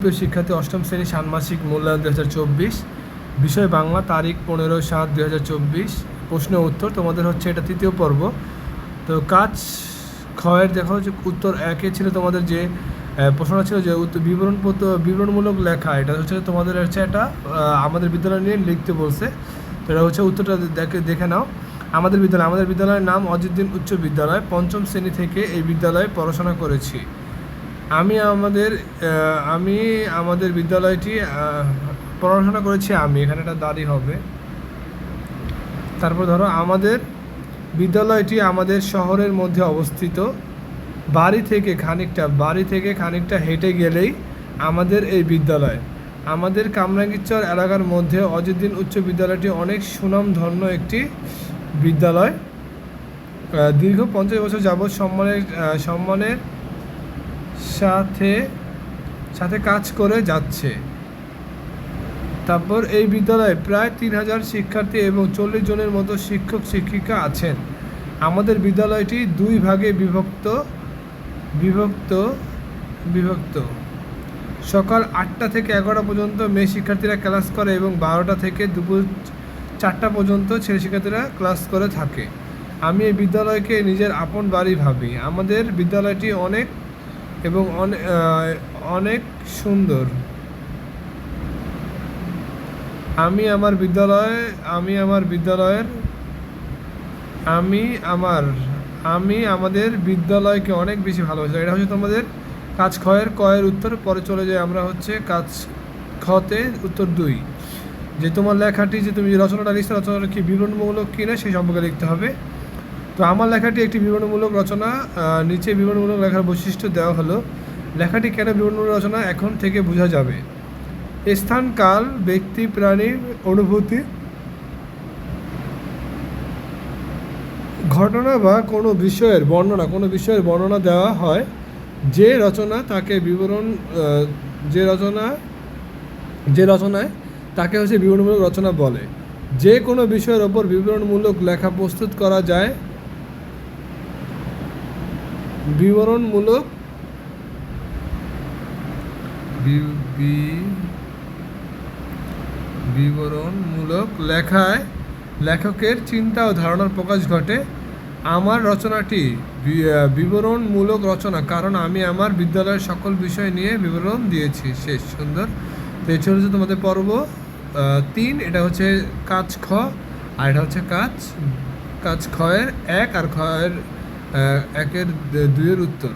প্রিয় শিক্ষার্থী অষ্টম শ্রেণি ষান্মাসিক মূল্যায়ন দু হাজার চব্বিশ। বিষয় বাংলা তারিখ পনেরো সাত দু হাজার চব্বিশ। প্রশ্ন উত্তর তোমাদের হচ্ছে এটা তৃতীয় পর্ব। তো কাজ ক্ষয়ের দেখো যে উত্তর একে ছিল তোমাদের যে আহ, প্রশ্নটা ছিল যে উত্তর বিবরণ বিবরণমূলক লেখা। এটা হচ্ছে তোমাদের হচ্ছে এটা আমাদের বিদ্যালয় নিয়ে লিখতে বলছে। তো এটা হচ্ছে উত্তরটা দেখে দেখে নাও। আমাদের বিদ্যালয় আমাদের বিদ্যালয়ের নাম অজিতদিন উচ্চ বিদ্যালয়। পঞ্চম শ্রেণি থেকে এই বিদ্যালয়ে পড়াশোনা করেছি। আমি আমাদের আমি আমাদের বিদ্যালয়টি পড়াশোনা করেছি আমি, এখানে একটা দাড়ি হবে। তারপর ধরো আমাদের বিদ্যালয়টি আমাদের শহরের মধ্যে অবস্থিত। বাড়ি থেকে খানিকটা, বাড়ি থেকে খানিকটা হেঁটে গেলেই আমাদের এই বিদ্যালয়। আমাদের কামরাঙ্গীরচর এলাকার মধ্যে অজিতদিন উচ্চ বিদ্যালয়টি অনেক সুনামধন্য একটি বিদ্যালয়। দীর্ঘ পঞ্চাশ বছর যাবৎ সম্মানের সম্মানের সাথে সাথে কাজ করে যাচ্ছে। তারপর এই বিদ্যালয়ে প্রায় তিন হাজার শিক্ষার্থী এবং চল্লিশ জনের মতো শিক্ষক, শিক্ষিকা আছেন। আমাদের বিদ্যালয়টি দুই ভাগে বিভক্ত বিভক্ত বিভক্ত। সকাল আটটা থেকে এগারোটা পর্যন্ত মেয়ে শিক্ষার্থীরা ক্লাস করে এবং বারোটা থেকে দুপুর চারটা পর্যন্ত ছেলে শিক্ষার্থীরা ক্লাস করে থাকে। আমি এই বিদ্যালয়কে নিজের আপন বাড়ি ভাবি। আমাদের বিদ্যালয়টি অনেক এবং অনেক সুন্দর। আমি আমার বিদ্যালয়ে, আমি আমার বিদ্যালয়ের, আমি আমার, আমি আমাদের বিদ্যালয়কে অনেক বেশি ভালোবাসি। এটা হচ্ছে তোমাদের কাজ ক্ষয়ের কয়ের উত্তর, পরে চলে যাই আমরা হচ্ছে কাজ খতে উত্তর দুই। যে তোমার লেখাটি যে তুমি রচনাটা লিখছো, রচনাটা কি বিবরণমূলক কিনা সেই সম্পর্কে লিখতে হবে। তো আমার লেখাটি একটি বিবরণমূলক রচনা নিচে বিবরণমূলক লেখার বৈশিষ্ট্য দেওয়া হলো, লেখাটি কেন বিবরণমূলক রচনা এখন থেকে বোঝা যাবে। স্থান, কাল, ব্যক্তি প্রাণীর অনুভূতি, ঘটনা বা কোনো বিষয়ের বর্ণনা, কোনো বিষয়ের বর্ণনা দেওয়া হয়, যে রচনা তাকে বিবরণ যে রচনা, যে রচনায় তাকে হচ্ছে বিবরণমূলক রচনা বলে। যে কোনো বিষয়ের ওপর বিবরণমূলক লেখা প্রস্তুত করা যায় বিবরণমূলক বিবরণমূলক লেখায় লেখকের চিন্তা ও ধারণার প্রকাশ ঘটে। আমার রচনাটি বিবরণমূলক রচনা, কারণ আমি আমার বিদ্যালয়ের সকল বিষয় নিয়ে বিবরণ দিয়েছি। শেষ, সুন্দর। তো এটা হচ্ছে তোমাদের পর্ব তিন। এটা হচ্ছে কাজ খ, আর এটা হচ্ছে কাজ কাজ খয়ের এক, আর খয়ের একের দুইয়ের উত্তর।